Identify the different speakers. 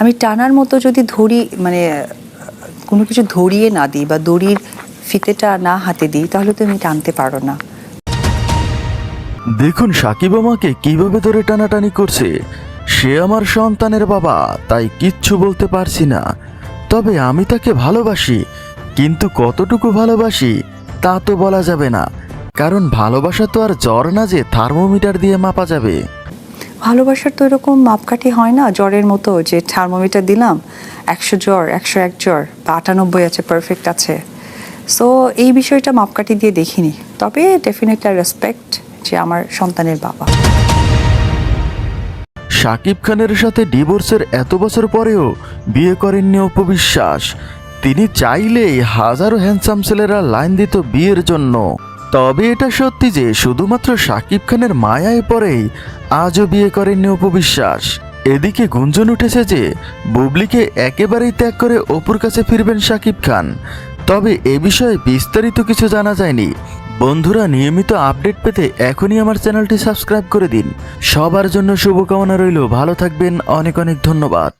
Speaker 1: আমি টানার মতো যদি ধরি মানে কোনো কিছু ধরিয়ে না দিই বা দড়ির ফিতেটা না হাতে দিই, তাহলে তুমি টানতে পারো না।
Speaker 2: দেখুন সাকিব আমাকে কীভাবে ধরে টানাটানি করছে। সে আমার সন্তানের বাবা, তাই কিচ্ছু বলতে পারছি না। তবে আমি তাকে ভালোবাসি, কিন্তু কতটুকু ভালোবাসি, তা তো বলা যাবে না। কারণ ভালোবাসা তো আর জ্বর না যে থার্মোমিটার দিয়ে মাপা যাবে।
Speaker 1: ভালোবাসার তো এরকম মাপকাঠি হয় না, জ্বরের মতো যে থার্মোমিটার দিলাম, একশো জ্বর, একশো এক জ্বর, বা আটানব্বই আছে পারফেক্ট আছে। সো এই বিষয়টা মাপকাঠি দিয়ে দেখিনি। তবে ডেফিনেটলি রেসপেক্ট যে আমার সন্তানের বাবা।
Speaker 2: শাকিব খানের সাথে ডিভোর্সের এত বছর পরেও বিয়ে করেননি অপবিশ্বাস তিনি চাইলেই হাজারো হ্যান্ডসাম ছেলেরা লাইন দিত বিয়ের জন্য। তবে এটা সত্যি যে শুধুমাত্র শাকিব খানের মায়ায় পরেই আজও বিয়ে করেননি অপবিশ্বাস এদিকে গুঞ্জন উঠেছে যে, বুবলিকে একেবারেই ত্যাগ করে অপুর কাছে ফিরবেন শাকিব খান। তবে এ বিষয়ে বিস্তারিত কিছু জানা যায়নি। বন্ধুরা, নিয়মিত আপডেট পেতে এখনই আমার চ্যানেলটি সাবস্ক্রাইব করে দিন। সবার জন্য শুভকামনা রইল। ভালো থাকবেন। অনেক অনেক ধন্যবাদ।